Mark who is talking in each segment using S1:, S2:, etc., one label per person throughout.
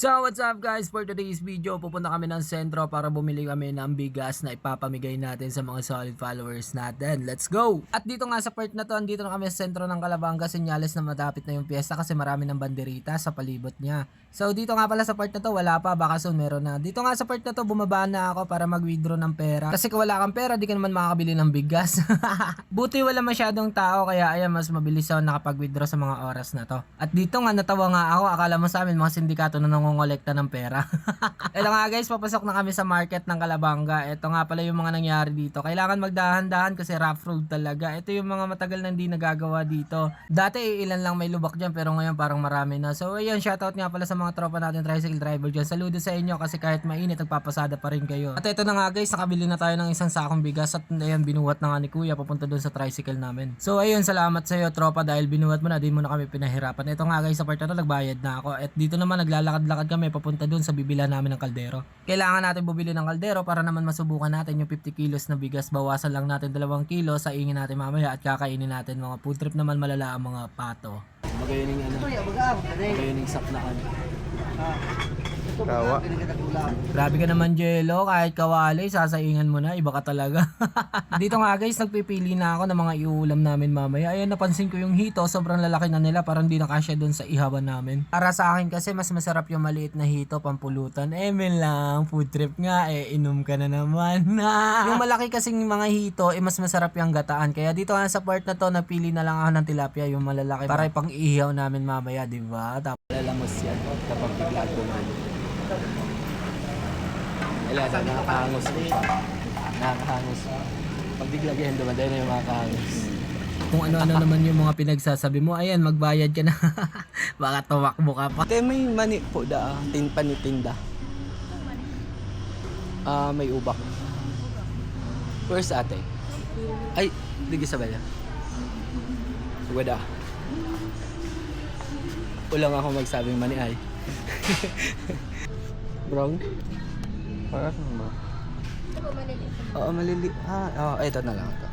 S1: So what's up guys, for today's video pupunta kami ng sentro para bumili kami ng bigas na ipapamigay natin sa mga solid followers natin. Let's go! At dito nga sa part na to, andito na kami sa sentro ng Calabanga, senyales na matapit na yung piyesta kasi marami ng banderita sa palibot niya. So dito nga pala sa part na to, wala pa, baka soon meron na. Dito nga sa part na to, bumaba na ako para mag-withdraw ng pera. Kasi kung wala kang pera, di ka naman makakabili ng bigas. Buti wala masyadong tao, kaya ayan, mas mabilis ako nakapag-withdraw sa mga oras na to. At dito nga, natawa nga ako, akala mo sa amin, mga sindikato na nangongolekta ng pera. Ito nga guys, papasok na kami sa market ng Calabanga. Ito nga pala yung mga nangyari dito. Kailangan magdahan-dahan kasi rough road talaga. Ito yung mga matagal na hindi nagagawa dito. Dati ilan lang may lubak dyan pero ngayon parang marami na. So ayun, shoutout nga pala sa mga tropa natin tricycle driver dyan. Saludo sa inyo kasi kahit mainit, nagpapasada pa rin kayo. At ito na nga guys, nakabili na tayo ng isang sakong bigas at ayan, binuhat na nga ni kuya papunta doon sa tricycle namin. So ayun, salamat sa iyo tropa dahil binuhat mo na, di mo na kami pinahirapan. Ito nga guys, sa part na nagbayad na ako. At dito naman, naglalakad-lakad kami papunta doon sa bibila namin ng kaldero. Kailangan natin bumili ng kaldero para naman masubukan natin yung 50 kilos na bigas. Bawasan lang natin 2 kilo sa ingin natin mamaya at kakainin natin mga food trip naman malala ang mga pato. Magayon ano, magayon saklakan.
S2: Kawa.
S1: Grabe ka naman, Jello. Kahit kawali, sasaingan mo na. Iba ka talaga. Dito nga guys, nagpipili na ako ng mga iulam namin mamaya. Ayan, napansin ko yung hito. Sobrang lalaki na nila. Parang di na kasya dun sa ihawan namin. Para sa akin kasi, mas masarap yung maliit na hito, pampulutan. Eh, men lang. Food trip nga. Eh, inom ka na naman. yung malaki kasing mga hito, eh, mas masarap yung gataan. Kaya dito nga sa part na to, napili na lang ako ng tilapia, yung malalaki. Para ipang ihaw namin mamaya, di ba? Tapos, lalamos yan kapag bigla duman. Wala na, nakakahangos ko pa. Nakakahangos. Pag diglagyan dumaday na yung mga kahangos. Kung ano-ano naman yung mga pinagsasabi mo, ayan, magbayad ka na. Baka tumakbo ka pa.
S2: Te, may mani po da, tin panitinda. Ah, may ubak. Where's ate? Ay, digi sa bala. Wada. Ulang ako magsabing mani ay. Brown? Para saan ba? Oo, malili. Ah, oh, ito na lang ito.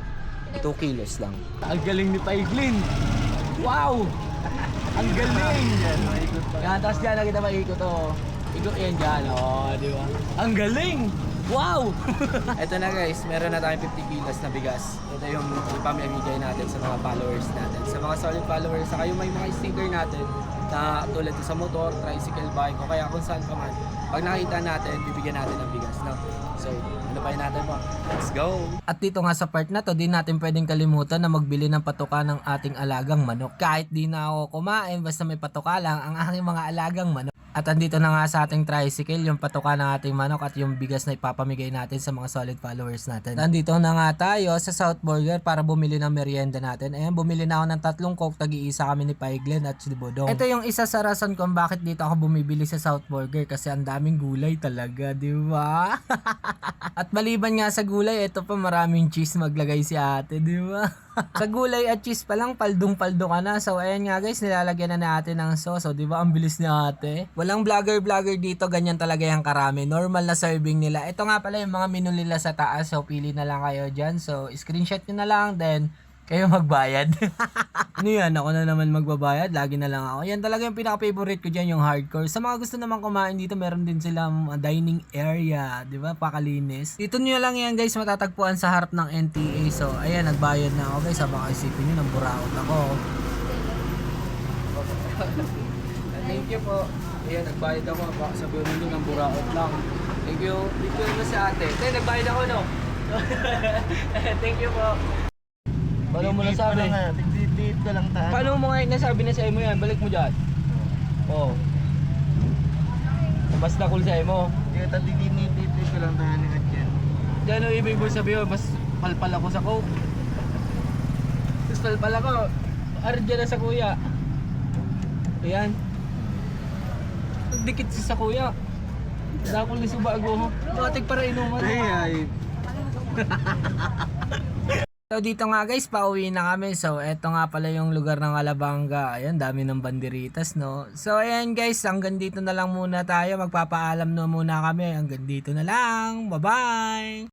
S2: 2 kilos lang.
S1: Ang galing ni Paiglin! Wow! Ang galing! Yan, tapos dyan nakita ba ikot to? Ikot yan dyan, oh, di ba? Ang galing! Wow!
S2: Ito na guys, meron na tayong 50 kilos na bigas. Ito yung ipamimigay natin sa mga followers natin. Sa mga solid followers, saka yung may mga sticker natin na tulad sa motor, tricycle, bike, o kaya kung saan pa man. Pag nakita natin, bibigyan natin ng bigas. No? So, ano pa natin po? Let's go!
S1: At dito nga sa part na to, di natin pwedeng kalimutan na magbili ng patuka ng ating alagang manok. Kahit di na ako kumain, basta may patuka lang ang aking mga alagang manok. At andito na nga sa ating tricycle, yung patuka ng ating manok at yung bigas na ipapamigay natin sa mga solid followers natin. Andito na nga tayo sa South Burger para bumili ng merienda natin. Ayan, bumili na ako ng tatlong coke, tag-iisa kami ni Paiglen at si Bodong. Ito yung isa sa rason kung bakit dito ako bumibili sa South Burger kasi ang daming gulay talaga, di ba? At maliban nga sa gulay, ito pa maraming cheese maglagay si ate, di ba? sa gulay at cheese pa lang, paldong-paldo ka na. So, ayan nga guys, nilalagyan na natin ng sauce. So, di ba, ang bilis ni ate. Walang vlogger-vlogger dito, ganyan talaga yung karami. Normal na serving nila. Ito nga pala yung mga menu nila sa taas. So, pili na lang kayo dyan. So, screenshot nyo na lang, then kayo magbayad. ano yan? Ako na naman magbabayad. Lagi na lang ako. Yan talaga yung pinaka-favorite ko dyan, yung hardcore. Sa mga gusto naman kumain dito, meron din silang uh, dining area. di ba Pakalinis. Dito nyo lang yan guys, matatagpuan sa harap ng NTA. So, ayan, nagbayad na ako guys. Habang isipin nyo, ng buraot ako.
S2: Thank you po. Ayan, nagbayad ako. Baka sabihin nyo ng buraot lang. Thank you. Thank you na sa ate. Te, nagbayad ako, no? Thank you po.
S1: Paano mo nasabi?
S3: Dito ko lang tayo.
S2: Paano mo nga nasabi na sa mo yan? Balik mo dyan. Oo. Oh. Basta cool sa mo.
S3: Dito dito ko lang tayo ni Adjan.
S2: Diyan ang ibig mo sabihin, mas palpal ako sa coke. Mas palpal ako. Ardiyan na sa kuya. Ayan. Nagdikit si sa kuya. Dakol ni subago. Matik para inuman.
S3: Ay ay.
S1: So dito nga guys, pauwi na kami. So eto nga pala yung lugar ng Alabanga. Ayan, dami ng banderitas, no? So ayan guys, hanggang dito na lang muna tayo. Magpapaalam na muna kami. Hanggang dito na lang. Bye-bye!